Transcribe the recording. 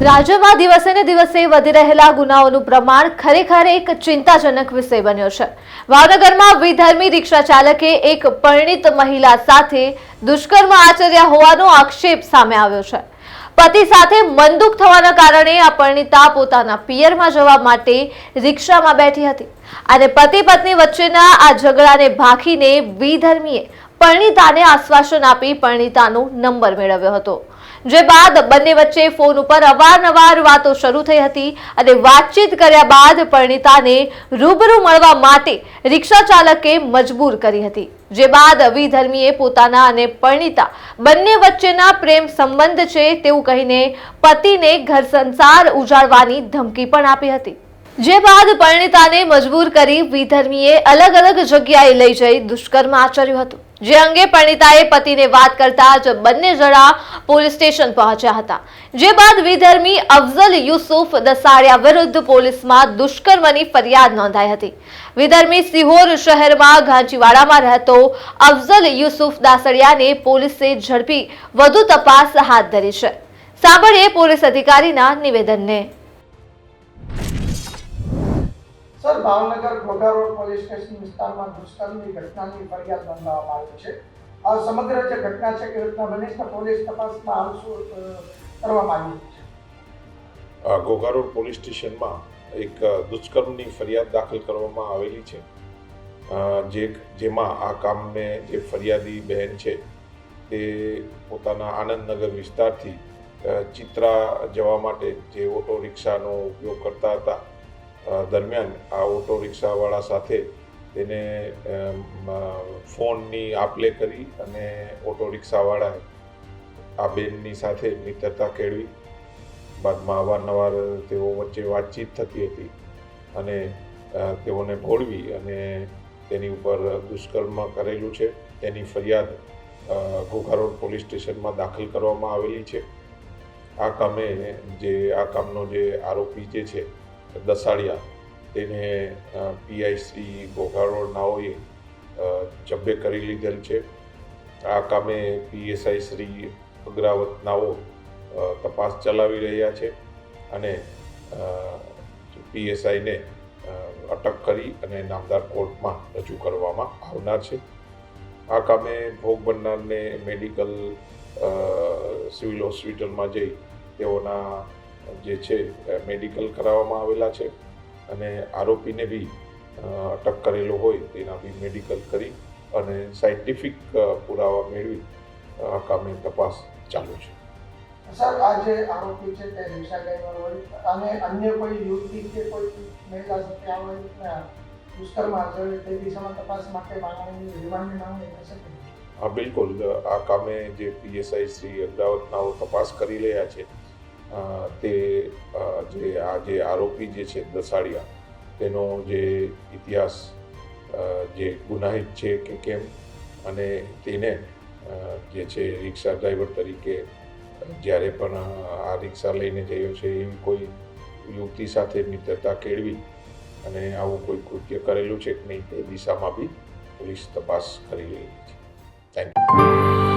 રાજ્યમાં દિવસે ને દિવસે વધી રહેલા ગુનાઓનું પ્રમાણ ખરેખર એક ચિંતાજનક વિષય બન્યો છે. ભાવનગરમાં વિધર્મી રિક્ષા ચાલકે એક પરિણીત મહિલા સાથે દુષ્કર્મ આચર્યા હોવાનો આક્ષેપ સામે આવ્યો છે. પતિ સાથે મનદુખ થવાના કારણે આ પરિણીતા પોતાના પિયરમાં જવા માટે રિક્ષામાં બેઠી હતી અને પતિ પત્ની વચ્ચેના આ ઝઘડાને ભાખીને વિધર્મીએ પરિણીતાને આશ્વાસન આપી પરિણીતાનો નંબર મેળવ્યો હતો. જે બાદ બંને વચ્ચે ફોન ઉપર અવારનવાર વાતો શરૂ થઈ હતી અને વાતચીત કર્યા બાદ પરિણીતાને રૂબરૂ મળવા માટે રિક્ષા ચાલકે મજબૂર કરી હતી. જે બાદ વિધર્મીએ પોતાના અને પરિણીતા બંને વચ્ચેના પ્રેમ સંબંધ છે તેવું કહીને પતિને ઘર સંસાર ઉજાડવાની ધમકી પણ આપી હતી. જે બાદ પરિણીતાને મજબૂર કરી વિધર્મીએ અલગ અલગ જગ્યાએ લઈ જઈ દુષ્કર્મ આચર્યું હતું. જે અંગે પરિણીતાએ પતિને વાત કરતા જ બંને જણા પોલીસ સ્ટેશન પહોંચ્યા હતા. જે બાદ વિધર્મી અફઝલ યુસુફ દસાડિયા વિરુદ્ધ પોલીસમાં દુષ્કર્મની ફરિયાદ નોંધાઈ હતી. વિધર્મી સિહોર શહેરમાં ઘાંચીવાડામાં રહેતો અફઝલ યુસુફ દાસડિયાને પોલીસે ઝડપી વધુ તપાસ હાથ ધરી છે. સાંભળીએ પોલીસ અધિકારીના નિવેદનને. Sir, Bhavnagar Ghogha road police station વિસ્તારમાં દુષ્કર્મની ઘટનાની ફરિયાદ નોંધાવવામાં આવી છે. આ સમગ્ર જે ઘટના છે કે રીતના બની પોલીસ તપાસમાં હાલ શું કરવામાં આવ્યું છે? ઘોઘા રોડ પોલીસ સ્ટેશનમાં એક દુષ્કર્મની ફરિયાદ દાખલ કરવામાં આવેલી છે. જે જેમાં આ કામને જે ફરિયાદી બહેન છે, તે પોતાના આનંદનગર વિસ્તારથી ચિત્રા જવા માટે જે ઓટો રિક્ષાનો ઉપયોગ કરતા હતા. દરમિયાન આ ઓટો રિક્ષાવાળા સાથે તેને ફોનની આપ આપલે કરી અને ઓટો રિક્ષાવાળાએ આ બેનની સાથે મિત્રતા કેળવી. બાદમાં અવારનવાર તેઓ વચ્ચે વાતચીત થતી હતી અને તેઓને ભોળવી અને તેની ઉપર દુષ્કર્મ કરેલું છે. તેની ફરિયાદ ઘોઘા રોડ પોલીસ સ્ટેશનમાં દાખલ કરવામાં આવેલી છે. આ કામે જે, આ કામનો જે આરોપી જે છે દસાડિયા તેને પીઆઈ શ્રી ઘોઘા નાઓએ જબ્બે કરી લીધેલ છે. આ કામે પીએસઆઈ શ્રી અગ્રાવત નાઓ તપાસ ચલાવી રહ્યા છે અને પીએસઆઈને અટક કરી અને નામદાર કોર્ટમાં રજૂ કરવામાં આવનાર છે. આ કામે ભોગ બનનારને મેડિકલ સિવિલ હોસ્પિટલમાં જઈ તેઓના જે છે મેડિકલ કરાવવામાં આવેલા છે અને આરોપીને બી અટક કરેલો હોય તેના બી મેડિકલ કરી અને સાયન્ટિફિક પુરાવા મેળવી આ કામે તપાસ ચાલુ છે. સર આ જે આરોપી છે તે રિક્ષા ડ્રાઈવર હોય અને અન્ય કોઈ યુવતી કે કોઈ મહિલા ત્યાં હોય દુષ્કર્મ આચરે તે દિશામાં તપાસ માટે માંગણી રિમાન્ડની માંગણી થશે શકે હા બિલકુલ. આ કામે જે પીએસઆઈ શ્રી અમદાવાદનાઓ તપાસ કરી રહ્યા છે તે જે આ જે આરોપી જે છે દસાડિયા તેનો જે ઇતિહાસ જે ગુનાહિત છે કે કેમ અને તેને જે છે રિક્ષા ડ્રાઈવર તરીકે, જ્યારે પણ આ રિક્ષા લઈને જયો છે એવી કોઈ યુવતી સાથે મિત્રતા કેળવી અને આવું કોઈ કૃત્ય કરેલું છે કે નહીં તે દિશામાં બી પોલીસ તપાસ કરી રહી છે. Thank you